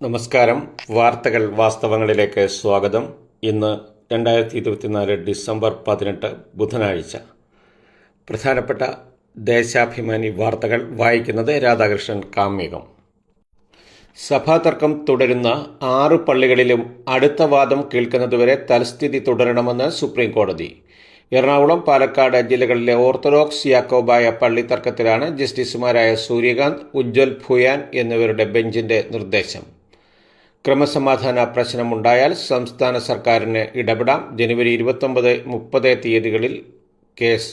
നമസ്കാരം. വാർത്തകൾ വാസ്തവങ്ങളിലേക്ക് സ്വാഗതം. ഇന്ന് രണ്ടായിരത്തി ഇരുപത്തിനാല് ഡിസംബർ പതിനെട്ട് ബുധനാഴ്ച. പ്രധാനപ്പെട്ട ദേശാഭിമാനി വാർത്തകൾ വായിക്കുന്നത് രാധാകൃഷ്ണൻ കാമ്യകം സഭാതർക്കം തുടരുന്ന ആറ് പള്ളികളിലും അടുത്ത വാദം കേൾക്കുന്നതുവരെ തൽസ്ഥിതി തുടരണമെന്ന് സുപ്രീം കോടതി എറണാകുളം പാലക്കാട് ജില്ലകളിലെ ഓർത്തഡോക്സ് യാക്കോബായ പള്ളി തർക്കത്തിലാണ് ജസ്റ്റിസുമാരായ സൂര്യകാന്ത് ഉജ്ജ്വൽ ഭുയാൻ എന്നിവരുടെ ബെഞ്ചിന്റെ നിർദ്ദേശം. ക്രമസമാധാന പ്രശ്നമുണ്ടായാൽ സംസ്ഥാന സർക്കാരിന് ഇടപെടാം. ജനുവരി ഇരുപത്തൊമ്പത് മുപ്പത് തീയതികളിൽ കേസ്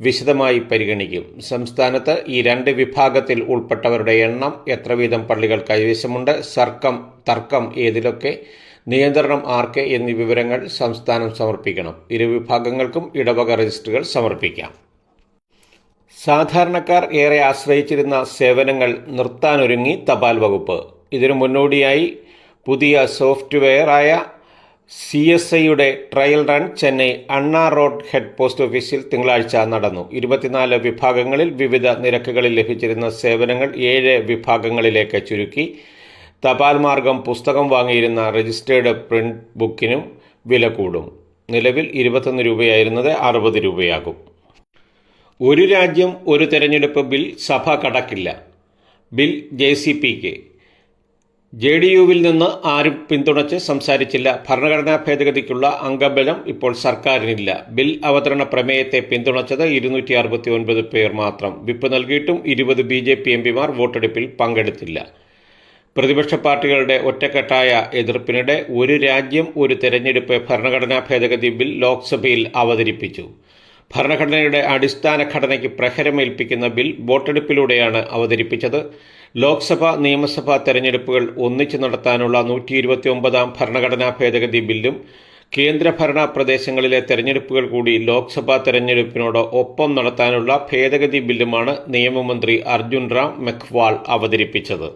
വിശദമായി പരിഗണിക്കും. സംസ്ഥാനത്ത് ഈ രണ്ട് വിഭാഗത്തിൽ ഉൾപ്പെട്ടവരുടെ എണ്ണം എത്ര വീതം പള്ളികൾ കൈവശമുണ്ട് സർക്കം തർക്കം ഏതിലൊക്കെ നിയന്ത്രണം ആർക്ക് എന്നീ വിവരങ്ങൾ സംസ്ഥാനം സമർപ്പിക്കണം. ഇരു വിഭാഗങ്ങൾക്കും ഇടവക രജിസ്റ്ററുകൾ സമർപ്പിക്കാം. സാധാരണക്കാർ ഏറെ ആശ്രയിച്ചിരുന്ന സേവനങ്ങൾ നിർത്താനൊരുങ്ങി തപാൽ വകുപ്പ്. ഇതിനു മുന്നോടിയായി പുതിയ സോഫ്റ്റ്വെയറായ സി എസ് ഐയുടെ trial run Chennai Anna road head post ഓഫീസിൽ തിങ്കളാഴ്ച നടന്നു. ഇരുപത്തിനാല് വിഭാഗങ്ങളിൽ വിവിധ നിരക്കുകളിൽ ലഭിച്ചിരുന്ന സേവനങ്ങൾ ഏഴ് വിഭാഗങ്ങളിലേക്ക് ചുരുക്കി. തപാൽ മാർഗം പുസ്തകം വാങ്ങിയിരുന്ന രജിസ്റ്റേർഡ് പ്രിന്റ് ബുക്കിനും വില കൂടും. നിലവിൽ ഇരുപത്തൊന്ന് രൂപയായിരുന്നത് അറുപത് രൂപയാകും. ഒരു രാജ്യം ഒരു തെരഞ്ഞെടുപ്പ് ബിൽ സഭ കടക്കില്ല. ബിൽ ജെ സി പിക്ക് ജെ ഡി യുവിൽ നിന്ന് ആരും പിന്തുണച്ച് സംസാരിച്ചില്ല. ഭരണഘടനാ ഭേദഗതിക്കുള്ള അംഗബലം ഇപ്പോൾ സർക്കാരിനില്ല. ബിൽ അവതരണ പ്രമേയത്തെ പിന്തുണച്ചത് ഇരുന്നൂറ്റി അറുപത്തി ഒൻപത് പേർ മാത്രം. വിപ്പ് നൽകിയിട്ടും ഇരുപത് ബി ജെ പി എം പിമാർ വോട്ടെടുപ്പിൽ പങ്കെടുത്തില്ല. പ്രതിപക്ഷ പാർട്ടികളുടെ ഒറ്റക്കെട്ടായ എതിർപ്പിനിടെ ഒരു രാജ്യം ഒരു തെരഞ്ഞെടുപ്പ് ഭരണഘടനാ ഭേദഗതി ബിൽ ലോക്സഭയിൽ അവതരിപ്പിച്ചു. ഭരണഘടനയുടെ അടിസ്ഥാന ഘടനയ്ക്ക് പ്രഹരമേൽപ്പിക്കുന്ന ബിൽ വോട്ടെടുപ്പിലൂടെയാണ് അവതരിപ്പിച്ചത്. ലോക്സഭാ നിയമസഭാ തെരഞ്ഞെടുപ്പുകൾ ഒന്നിച്ചു നടത്താനുള്ള നൂറ്റി ഇരുപത്തിയൊമ്പതാം ഭരണഘടനാ ഭേദഗതി ബില്ലും കേന്ദ്രഭരണ പ്രദേശങ്ങളിലെ തെരഞ്ഞെടുപ്പുകൾ കൂടി ലോക്സഭാ തെരഞ്ഞെടുപ്പിനോട് ഒപ്പം നടത്താനുള്ള ഭേദഗതി ബില്ലുമാണ് നിയമമന്ത്രി അർജുൻ റാം മെഖ്വാൾ അവതരിപ്പിച്ചത്.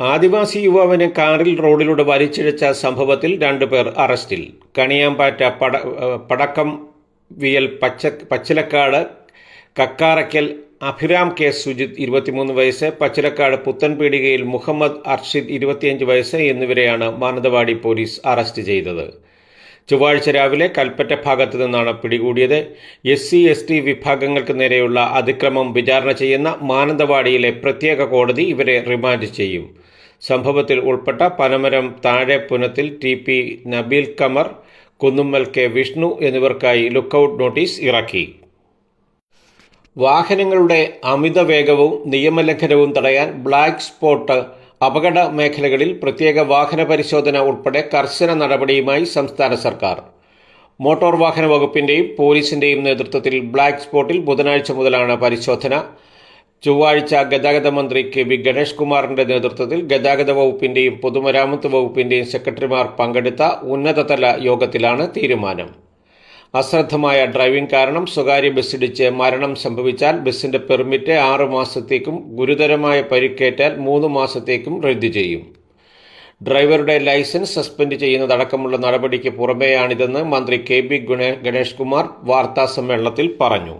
ആദിവാസി യുവാവിനെ കാറിൽ റോഡിലൂടെ വലിച്ചിഴച്ച സംഭവത്തിൽ രണ്ടുപേർ അറസ്റ്റിൽ. കണിയാമ്പാറ്റ പട പടക്കം വിയൽ പച്ച പച്ചിലക്കാട് കക്കാറയ്ക്കൽ അഭിരാം കെ. സുജിത് ഇരുപത്തിമൂന്ന് വയസ്സ് പച്ചിലക്കാട് പുത്തൻപീടികയിൽ മുഹമ്മദ് അർഷിദ് ഇരുപത്തിയഞ്ച് വയസ്സ് എന്നിവരെയാണ് മാനന്തവാടി പോലീസ് അറസ്റ്റ് ചെയ്തത്. ചൊവ്വാഴ്ച രാവിലെ കൽപ്പറ്റ ഭാഗത്തു നിന്നാണ് പിടികൂടിയത്. എസ് സി എസ് ടി വിഭാഗങ്ങൾക്ക് നേരെയുള്ള അതിക്രമം വിചാരണ ചെയ്യുന്ന മാനന്തവാടിയിലെ പ്രത്യേക കോടതി ഇവരെ റിമാൻഡ് ചെയ്യും. സംഭവത്തിൽ ഉൾപ്പെട്ട പനമരം താഴെ Punathil T P Nabeel Kamar Kunnummal K Vishnu എന്നിവർക്കായി lookout notice ഇറക്കി. വാഹനങ്ങളുടെ അമിത വേഗവും നിയമലംഘനവും തടയാൻ ബ്ലാക്ക് സ്പോട്ട് അപകട മേഖലകളിൽ പ്രത്യേക വാഹന പരിശോധന ഉൾപ്പെടെ കർശന നടപടിയുമായി സംസ്ഥാന സർക്കാർ. മോട്ടോർ വാഹന വകുപ്പിന്റെയും പോലീസിന്റെയും നേതൃത്വത്തിൽ ബ്ലാക്ക് സ്പോട്ടിൽ ബുധനാഴ്ച മുതലാണ് പരിശോധന. ചൊവ്വാഴ്ച ഗതാഗത മന്ത്രി കെ വി ഗണേഷ് കുമാറിന്റെ നേതൃത്വത്തിൽ ഗതാഗത വകുപ്പിന്റെയും പൊതുമരാമത്ത് വകുപ്പിന്റെയും സെക്രട്ടറിമാർ പങ്കെടുത്ത ഉന്നതതല യോഗത്തിലാണ് തീരുമാനം. അശ്രദ്ധമായ ഡ്രൈവിംഗ് കാരണം സ്വകാര്യ ബസ്സിടിച്ച് മരണം സംഭവിച്ചാൽ ബസ്സിന്റെ പെർമിറ്റ് ആറു മാസത്തേക്കും ഗുരുതരമായ പരിക്കേറ്റാൽ മൂന്ന് മാസത്തേക്കും റദ്ദു ചെയ്യും. ഡ്രൈവറുടെ ലൈസൻസ് സസ്പെൻഡ് ചെയ്യുന്നതടക്കമുള്ള നടപടിക്ക് പുറമെയാണിതെന്ന് മന്ത്രി കെ ബി ഗണേഷ് കുമാർ വാർത്താസമ്മേളനത്തിൽ പറഞ്ഞു.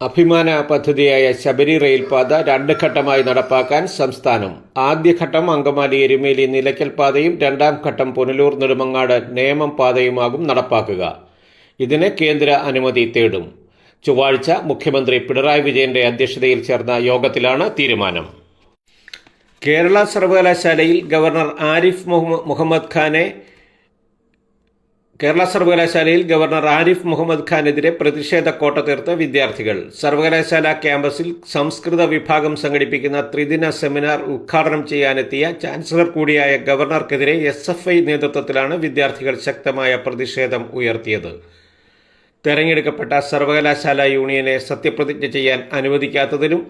അഭിമാന പദ്ധതിയായ ശബരി റെയിൽപാത രണ്ട് ഘട്ടമായി നടപ്പാക്കാൻ സംസ്ഥാനം. ആദ്യഘട്ടം അങ്കമാലി എരുമേലി നിലയ്ക്കൽ പാതയും രണ്ടാം ഘട്ടം പുനലൂർ നെടുമങ്ങാട് നേമം പാതയുമാകും നടപ്പാക്കുക. ഇതിന് കേന്ദ്ര അനുമതി തേടും. ചൊവ്വാഴ്ച മുഖ്യമന്ത്രി പിണറായി വിജയന്റെ അധ്യക്ഷതയിൽ ചേർന്ന യോഗത്തിലാണ് തീരുമാനം. കേരള സർവകലാശാലയിൽ ഗവർണർ ആരിഫ് മുഹമ്മദ് ഖാനെ കേരള സർവകലാശാലയിൽ ഗവർണർ ആരിഫ് മുഹമ്മദ് ഖാനെതിരെ പ്രതിഷേധ കോട്ട തീർത്ത വിദ്യാർത്ഥികൾ. സർവകലാശാല ക്യാമ്പസിൽ സംസ്കൃത വിഭാഗം സംഘടിപ്പിക്കുന്ന ത്രിദിന സെമിനാർ ഉദ്ഘാടനം ചെയ്യാനെത്തിയ ചാൻസലർ കൂടിയായ ഗവർണർക്കെതിരെ എസ് എഫ് ഐ നേതൃത്വത്തിലാണ് വിദ്യാർത്ഥികൾ ശക്തമായ പ്രതിഷേധം ഉയർത്തിയത്. തെരഞ്ഞെടുക്കപ്പെട്ട സർവകലാശാല യൂണിയനെ സത്യപ്രതിജ്ഞ ചെയ്യാൻ അനുവദിക്കാത്തതിലും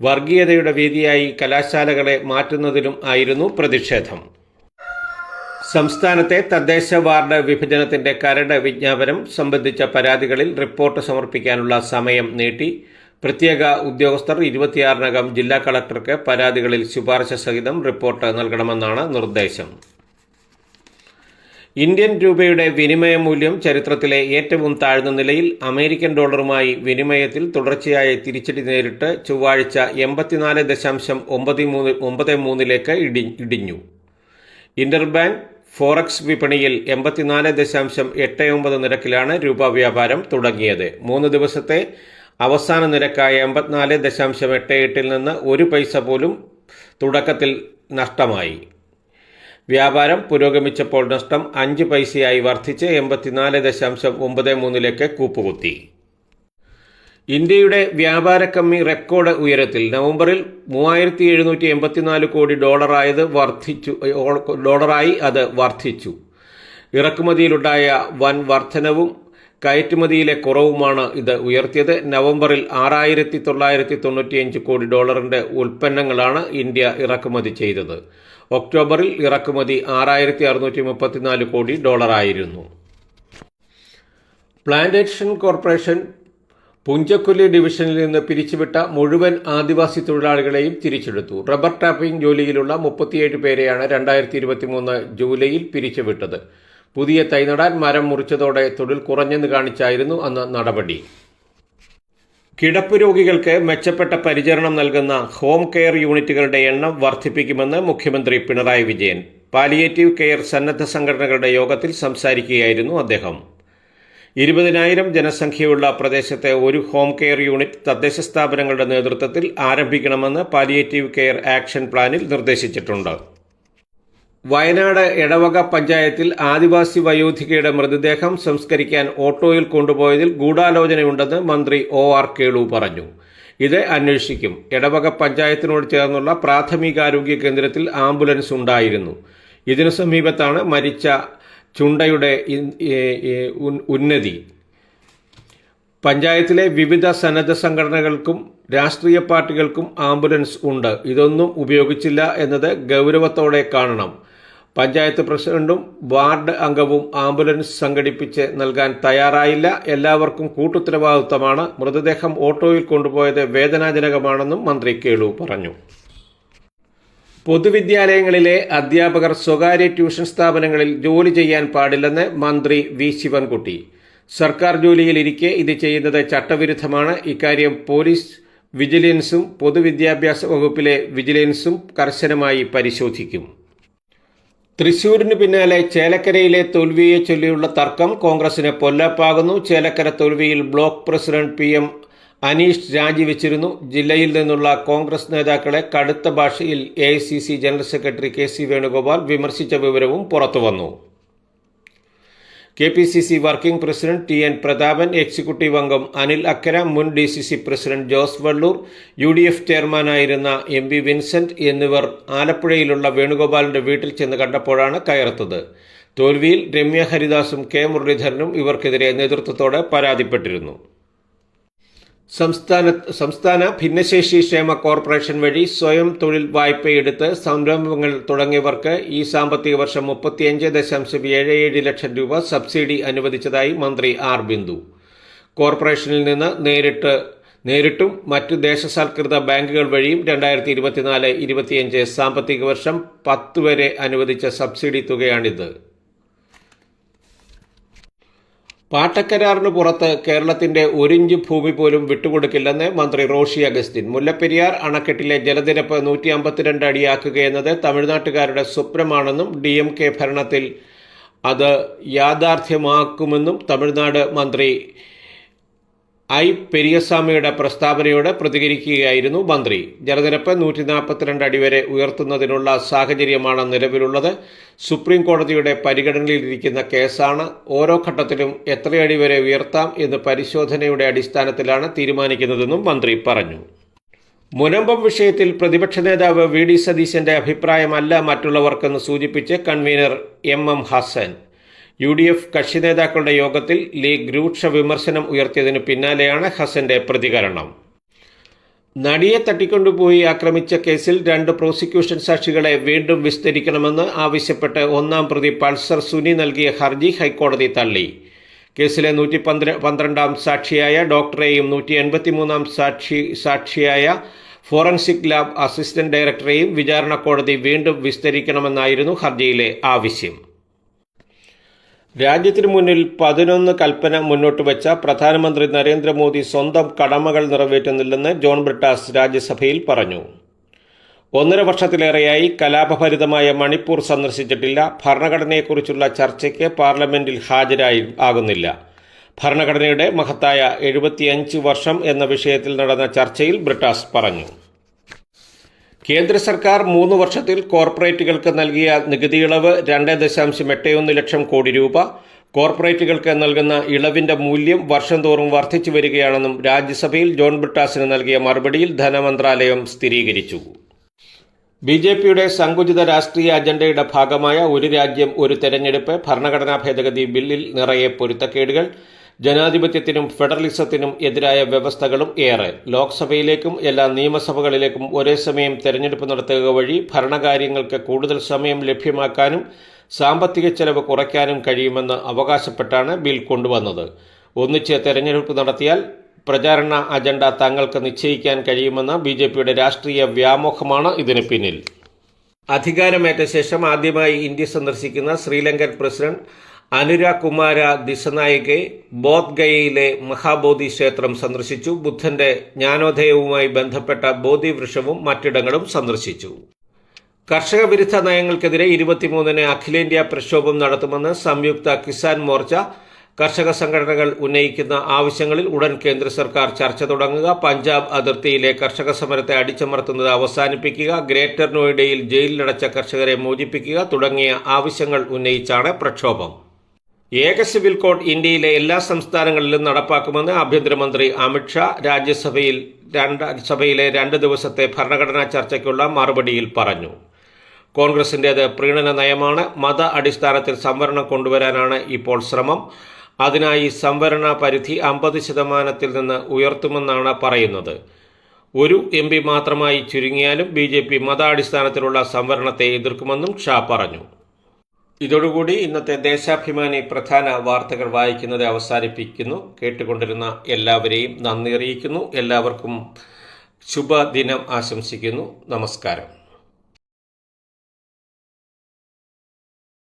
വർഗീയതയുടെ വേദിയായി കലാശാലകളെ മാറ്റുന്നതിലും ആയിരുന്നു പ്രതിഷേധം. സംസ്ഥാനത്തെ തദ്ദേശ വാർഡ് വിഭജനത്തിന്റെ കരട് വിജ്ഞാപനം സംബന്ധിച്ച പരാതികളിൽ റിപ്പോർട്ട് സമർപ്പിക്കാനുള്ള സമയം നീട്ടി. പ്രത്യേക ഉദ്യോഗസ്ഥർ ഇരുപത്തിയാറിനകം ജില്ലാ കളക്ടർക്ക് പരാതികളിൽ ശുപാർശ സഹിതം റിപ്പോർട്ട് നൽകണമെന്നാണ് നിർദ്ദേശം. ഇന്ത്യൻ രൂപയുടെ വിനിമയ മൂല്യം ചരിത്രത്തിലെ ഏറ്റവും താഴ്ന്ന നിലയിൽ അമേരിക്കൻ ഡോളറുമായി വിനിമയത്തിൽ തുടർച്ചയായ തിരിച്ചടി നേരിട്ട് ചൊവ്വാഴ്ച എൺപത്തിനാല് ദശാംശം ഒമ്പത് മൂന്ന് ഒമ്പത് മൂന്നിലേക്ക് ഇടി ഇടിഞ്ഞു. ഇന്റർബാങ്ക് ഫോറക്സ് വിപണിയിൽ എൺപത്തിനാല് ദശാംശം എട്ട് ഒമ്പത് നിരക്കിലാണ് രൂപ വ്യാപാരം തുടങ്ങിയത്. മൂന്ന് ദിവസത്തെ അവസാന നിരക്കായ എൺപത്തിനാല് ദശാംശം എട്ട് എട്ടിൽ നിന്ന് ഒരു പൈസ പോലും തുടക്കത്തിൽ നഷ്ടമായി. വ്യാപാരം പുരോഗമിച്ചപ്പോൾ നഷ്ടം അഞ്ച് പൈസയായി വർദ്ധിച്ച് എൺപത്തിനാല് ദശാംശം ഒമ്പത് മൂന്നിലേക്ക് കൂപ്പുകുത്തി. ഇന്ത്യയുടെ വ്യാപാര കമ്മി റെക്കോർഡ് ഉയരത്തിൽ നവംബറിൽ മൂവായിരത്തി എഴുന്നൂറ്റി എൺപത്തിനാല് കോടി ഡോളറായത് വർദ്ധിച്ചു ഡോളറായി അത് വർദ്ധിച്ചു. ഇറക്കുമതിയിലുണ്ടായ വൻ വർധനവും കയറ്റുമതിയിലെ കുറവുമാണ് ഇത് ഉയർത്തിയത്. നവംബറിൽ ആറായിരത്തി തൊള്ളായിരത്തി തൊണ്ണൂറ്റിയഞ്ച് കോടി ഡോളറിന്റെ ഉൽപ്പന്നങ്ങളാണ് ഇന്ത്യ ഇറക്കുമതി ചെയ്തത്. ഒക്ടോബറിൽ ഇറക്കുമതി ആറായിരത്തി അറുന്നൂറ്റി മുപ്പത്തിനാല് കോടി ഡോളറായിരുന്നു. പ്ലാന്റേഷൻ കോർപ്പറേഷൻ പുഞ്ചക്കൊല്ലി ഡിവിഷനിൽ നിന്ന് പിരിച്ചുവിട്ട മുഴുവൻ ആദിവാസി തൊഴിലാളികളെയും തിരിച്ചെടുത്തു. റബ്ബർ ടാപ്പിംഗ് ജോലിയിലുള്ള മുപ്പത്തിയേഴ് പേരെയാണ് രണ്ടായിരത്തി ഇരുപത്തിമൂന്ന് ജൂലൈയിൽ പിരിച്ചുവിട്ടത്. പുതിയ തൈനടാൻ മരം മുറിച്ചതോടെ തൊഴിൽ കുറഞ്ഞെന്ന് കാണിച്ചായിരുന്നു അന്ന് നടപടി. കിടപ്പ് രോഗികൾക്ക് മെച്ചപ്പെട്ട പരിചരണം നൽകുന്ന ഹോം കെയർ യൂണിറ്റുകളുടെ എണ്ണം വർദ്ധിപ്പിക്കുമെന്ന് മുഖ്യമന്ത്രി പിണറായി വിജയൻ. പാലിയേറ്റീവ് കെയർ സന്നദ്ധ സംഘടനകളുടെ യോഗത്തിൽ സംസാരിക്കുകയായിരുന്നു അദ്ദേഹം. ഇരുപതിനായിരം ജനസംഖ്യയുള്ള പ്രദേശത്തെ ഒരു ഹോം കെയർ യൂണിറ്റ് തദ്ദേശ സ്ഥാപനങ്ങളുടെ നേതൃത്വത്തിൽ ആരംഭിക്കണമെന്ന് പാലിയേറ്റീവ് കെയർ ആക്ഷൻ പ്ലാനിൽ നിർദ്ദേശിച്ചിട്ടുണ്ട്. വയനാട് എടവക പഞ്ചായത്തിൽ ആദിവാസി വയോധികയുടെ മൃതദേഹം സംസ്കരിക്കാൻ ഓട്ടോയിൽ കൊണ്ടുപോയതിൽ ഗൂഢാലോചനയുണ്ടെന്ന് മന്ത്രി ഒ ആർ കേളു പറഞ്ഞു. ഇത് അന്വേഷിക്കും. എടവക പഞ്ചായത്തിനോട് ചേർന്നുള്ള പ്രാഥമികാരോഗ്യ കേന്ദ്രത്തിൽ ആംബുലൻസ് ഉണ്ടായിരുന്നു. ഇതിനു സമീപത്താണ് മരിച്ച ചുണ്ടയുടെ ഉന്നതി. പഞ്ചായത്തിലെ വിവിധ സന്നദ്ധ സംഘടനകൾക്കും രാഷ്ട്രീയ പാർട്ടികൾക്കും ആംബുലൻസ് ഉണ്ട്. ഇതൊന്നും ഉപയോഗിച്ചില്ല എന്നത് ഗൗരവത്തോടെ കാണണം. പഞ്ചായത്ത് പ്രസിഡന്റും വാർഡ് അംഗവും ആംബുലൻസ് സംഘടിപ്പിച്ച് നൽകാൻ തയ്യാറായില്ല. എല്ലാവർക്കും കൂട്ടുത്തരവാദിത്തമാണ്. മൃതദേഹം ഓട്ടോയിൽ കൊണ്ടുപോയത് വേദനാജനകമാണെന്നും മന്ത്രി കേളു പറഞ്ഞു. പൊതുവിദ്യാലയങ്ങളിലെ അധ്യാപകർ സ്വകാര്യ ട്യൂഷൻ സ്ഥാപനങ്ങളിൽ ജോലി ചെയ്യാൻ പാടില്ലെന്ന് മന്ത്രി വി. ശിവൻകുട്ടി. സർക്കാർ ജോലിയിലിരിക്കെ ഇത് ചെയ്യുന്നത് ചട്ടവിരുദ്ധമാണ്. ഇക്കാര്യം പോലീസ് വിജിലൻസും പൊതുവിദ്യാഭ്യാസ വകുപ്പിലെ വിജിലൻസും കർശനമായി പരിശോധിക്കും. തൃശൂരിന് പിന്നാലെ ചേലക്കരയിലെ തോൽവിയെ ചൊല്ലിയുള്ള തർക്കം കോൺഗ്രസിന് പൊല്ലാപ്പാകുന്നു. Chelakkara തോൽവിയിൽ block president P. M. Anish രാജിവെച്ചിരുന്നു. ജില്ലയിൽ നിന്നുള്ള കോൺഗ്രസ് നേതാക്കളെ കടുത്ത ഭാഷയിൽ A general secretary K C Venugopal വിമർശിച്ച വിവരവും പുറത്തുവന്നു K P C C working president T N Prathapan executive അംഗം അനിൽ അക്കര മുൻ D C C president Jose Vallur U D F ചെയർമാനായിരുന്ന M V Vincent എന്നിവർ ആലപ്പുഴയിലുള്ള വേണുഗോപാലിന്റെ വീട്ടിൽ ചെന്ന് കണ്ടപ്പോഴാണ് കയർത്തത് തോൽവിയിൽ രമ്യ ഹരിദാസും കെ മുരളീധരനും ഇവർക്കെതിരെ നേതൃത്വത്തോടെ പരാതിപ്പെട്ടിരുന്നു. സംസ്ഥാന സംസ്ഥാന ഭിന്നശേഷി ക്ഷേമ കോർപ്പറേഷൻ വഴി സ്വയം തൊഴിൽ വായ്പയെടുത്ത് സംരംഭങ്ങൾ തുടങ്ങിയവർക്ക് ഈ സാമ്പത്തിക വർഷം മുപ്പത്തിയഞ്ച് ദശാംശം ഏഴ് ഏഴ് ലക്ഷം രൂപ സബ്സിഡി അനുവദിച്ചതായി മന്ത്രി ആർ ബിന്ദു. കോർപ്പറേഷനിൽ നിന്ന് നേരിട്ട് നേരിട്ടും മറ്റു ദേശസാൽകൃത ബാങ്കുകൾ വഴിയും രണ്ടായിരത്തി ഇരുപത്തിനാല് ഇരുപത്തിയഞ്ച് സാമ്പത്തിക വർഷം പത്ത് വരെ അനുവദിച്ച സബ്സിഡി തുകയാണിത്. പാട്ടക്കരാറിന് പുറത്ത് കേരളത്തിന്റെ ഒരിഞ്ച് ഭൂമി പോലും വിട്ടുകൊടുക്കില്ലെന്ന് മന്ത്രി റോഷി അഗസ്റ്റിൻ. മുല്ലപ്പെരിയാർ അണക്കെട്ടിലെ ജലനിരപ്പ് നൂറ്റി അമ്പത്തിരണ്ട് അടിയാക്കുകയെന്നത് തമിഴ്നാട്ടുകാരുടെ സ്വപ്നമാണെന്നും ഡി എം കെ ഭരണത്തിൽ അത് യാഥാർത്ഥ്യമാക്കുമെന്നും തമിഴ്നാട് മന്ത്രി ഐ പെരിയസ്വാമിയുടെ പ്രസ്താവനയോട് പ്രതികരിക്കുകയായിരുന്നു മന്ത്രി. ജലനിരപ്പ് നൂറ്റി നാൽപ്പത്തിരണ്ട് അടി വരെ ഉയർത്തുന്നതിനുള്ള സാഹചര്യമാണ് നിലവിലുള്ളത്. സുപ്രീം കോടതിയുടെ പരിഗണനയിലിരിക്കുന്ന കേസാണ് ഓരോ ഘട്ടത്തിലും എത്രയടി വരെ ഉയർത്താം എന്ന് പരിശോധനയുടെ അടിസ്ഥാനത്തിലാണ് തീരുമാനിക്കുന്നതെന്നും മന്ത്രി പറഞ്ഞു. മുനമ്പം വിഷയത്തിൽ പ്രതിപക്ഷ നേതാവ് വി ഡി സതീശന്റെ അഭിപ്രായമല്ല മറ്റുള്ളവർക്കെന്ന് സൂചിപ്പിച്ച് convener M M Hassan. U D F കക്ഷി നേതാക്കളുടെ യോഗത്തിൽ ലീഗ് രൂക്ഷ വിമർശനം ഉയർത്തിയതിനു പിന്നാലെയാണ് ഹസന്റെ പ്രതികരണം. നടിയെ തട്ടിക്കൊണ്ടുപോയി ആക്രമിച്ച കേസിൽ രണ്ട് പ്രോസിക്യൂഷൻ സാക്ഷികളെ വീണ്ടും വിസ്തരിക്കണമെന്ന് ആവശ്യപ്പെട്ട് ഒന്നാം പ്രതി പൾസർ സുനി നൽകിയ ഹർജി ഹൈക്കോടതി തള്ളി. കേസിലെ നൂറ്റി പന്ത്രണ്ടാം സാക്ഷിയായ ഡോക്ടറെയും നൂറ്റി എൺപത്തിമൂന്നാം സാക്ഷി സാക്ഷിയായ ഫോറൻസിക് ലാബ് അസിസ്റ്റന്റ് ഡയറക്ടറെയും വിചാരണ കോടതി വീണ്ടും വിസ്തരിക്കണമെന്നായിരുന്നു ഹർജിയിലെ ആവശ്യം. രാജ്യത്തിനു മുന്നിൽ പതിനൊന്ന് കൽപ്പന മുന്നോട്ട് വെച്ച പ്രധാനമന്ത്രി നരേന്ദ്രമോദി സ്വന്തം കടമകൾ നിറവേറ്റുന്നില്ലെന്ന് ജോൺ ബ്രിട്ടാസ് രാജ്യസഭയിൽ പറഞ്ഞു. ഒന്നര വർഷത്തിലേറെയായി കലാപഭരിതമായ മണിപ്പൂർ സന്ദർശിച്ചിട്ടില്ല. ഭരണഘടനയെക്കുറിച്ചുള്ള ചർച്ചയ്ക്ക് പാർലമെന്റിൽ ഹാജരായി ആകുന്നില്ല. ഭരണഘടനയുടെ മഹത്തായ എഴുപത്തിയഞ്ച് വർഷം എന്ന വിഷയത്തിൽ നടന്ന ചർച്ചയിൽ ബ്രിട്ടാസ് പറഞ്ഞു. കേന്ദ്ര സർക്കാർ മൂന്ന് വർഷത്തിൽ കോർപ്പറേറ്റുകൾക്ക് നൽകിയ നികുതി ഇളവ് രണ്ട് ദശാംശം എട്ട് ഒന്ന് ലക്ഷം കോടി രൂപ കോർപ്പറേറ്റുകൾക്ക് നൽകുന്ന ഇളവിന്റെ മൂല്യം വർഷം തോറും വർദ്ധിച്ചു വരികയാണെന്നും രാജ്യസഭയിൽ ജോൺ ബ്രിട്ടാസിന് നൽകിയ മറുപടിയിൽ ധനമന്ത്രാലയം സ്ഥിരീകരിച്ചു. ബി ജെ പിയുടെ സങ്കുചിത രാഷ്ട്രീയ അജണ്ടയുടെ ഭാഗമായ ഒരു രാജ്യം ഒരു തെരഞ്ഞെടുപ്പ് ഭരണഘടനാ ഭേദഗതി ബില്ലിൽ നിറയെ പൊരുത്തക്കേടുകൾ ജനാധിപത്യത്തിനും ഫെഡറലിസത്തിനും എതിരായ വ്യവസ്ഥകളും ഏറെ. ലോക്സഭയിലേക്കും എല്ലാ നിയമസഭകളിലേക്കും ഒരേ സമയം തെരഞ്ഞെടുപ്പ് നടത്തുക വഴി ഭരണകാര്യങ്ങൾക്ക് കൂടുതൽ സമയം ലഭ്യമാക്കാനും സാമ്പത്തിക ചെലവ് കുറയ്ക്കാനും കഴിയുമെന്ന് അവകാശപ്പെട്ടാണ് ബിൽ കൊണ്ടുവന്നത്. ഒന്നിച്ച് തെരഞ്ഞെടുപ്പ് നടത്തിയാൽ പ്രചാരണ അജണ്ട തങ്ങൾക്ക് നിശ്ചയിക്കാൻ കഴിയുമെന്ന ബി ജെ പിയുടെ രാഷ്ട്രീയ വ്യാമോഹമാണ് ഇതിന് പിന്നിൽ. അധികാരമേറ്റ ശേഷം ആദ്യമായി ഇന്ത്യ സന്ദർശിക്കുന്ന ശ്രീലങ്കൻ പ്രസിഡന്റ് അനുര കുമാര ദിശനായികെ ബോധ്ഗയയിലെ മഹാബോധി ക്ഷേത്രം സന്ദർശിച്ചു. ബുദ്ധന്റെ ജ്ഞാനോദയവുമായി ബന്ധപ്പെട്ട ബോധി വൃക്ഷവും മറ്റിടങ്ങളും സന്ദർശിച്ചു. കർഷക വിരുദ്ധ നയങ്ങൾക്കെതിരെ ഇരുപത്തിമൂന്നിന് അഖിലേന്ത്യാ പ്രക്ഷോഭം നടത്തുമെന്ന് സംയുക്ത കിസാൻ മോർച്ച കർഷക സംഘടനകൾ ഉന്നയിക്കുന്ന ആവശ്യങ്ങളിൽ ഉടൻ കേന്ദ്ര സർക്കാർ ചർച്ച തുടങ്ങുക. പഞ്ചാബ് അതിർത്തിയിലെ കർഷക സമരത്തെ അടിച്ചമർത്തുന്നത് അവസാനിപ്പിക്കുക. ഗ്രേറ്റർ നോയിഡയിൽ ജയിലിലടച്ച കർഷകരെ മോചിപ്പിക്കുക തുടങ്ങിയ ആവശ്യങ്ങൾ ഉന്നയിച്ചാണ് പ്രക്ഷോഭം. ഏക സിവിൽ കോഡ് ഇന്ത്യയിലെ എല്ലാ സംസ്ഥാനങ്ങളിലും നടപ്പാക്കുമെന്ന് ആഭ്യന്തരമന്ത്രി അമിത്ഷാ രാജ്യസഭയിൽ രണ്ട് സഭയിലെ രണ്ട് ദിവസത്തെ ഭരണഘടനാ ചർച്ചയ്ക്കുള്ള മറുപടിയിൽ പറഞ്ഞു. കോൺഗ്രസിന്റേത് പ്രീണന നയമാണ്. മത അടിസ്ഥാനത്തിൽ സംവരണം കൊണ്ടുവരാനാണ് ഇപ്പോൾ ശ്രമം. അതിനായി സംവരണ പരിധി അമ്പത് ശതമാനത്തിൽ നിന്ന് ഉയർത്തുമെന്നാണ് പറയുന്നത്. ഒരു എം പി മാത്രമായി ചുരുങ്ങിയാലും ബി ജെ പി മതാടിസ്ഥാനത്തിലുള്ള സംവരണത്തെ എതിർക്കുമെന്നും ഷാ പറഞ്ഞു. ഇതോടുകൂടി ഇന്നത്തെ ദേശാഭിമാനി പ്രധാന വാർത്തകൾ വായിക്കുന്നത് അവസാനിപ്പിക്കുന്നു. കേട്ടുകൊണ്ടിരുന്ന എല്ലാവരെയും നന്ദി അറിയിക്കുന്നു. എല്ലാവർക്കും ശുഭദിനം ആശംസിക്കുന്നു. നമസ്കാരം.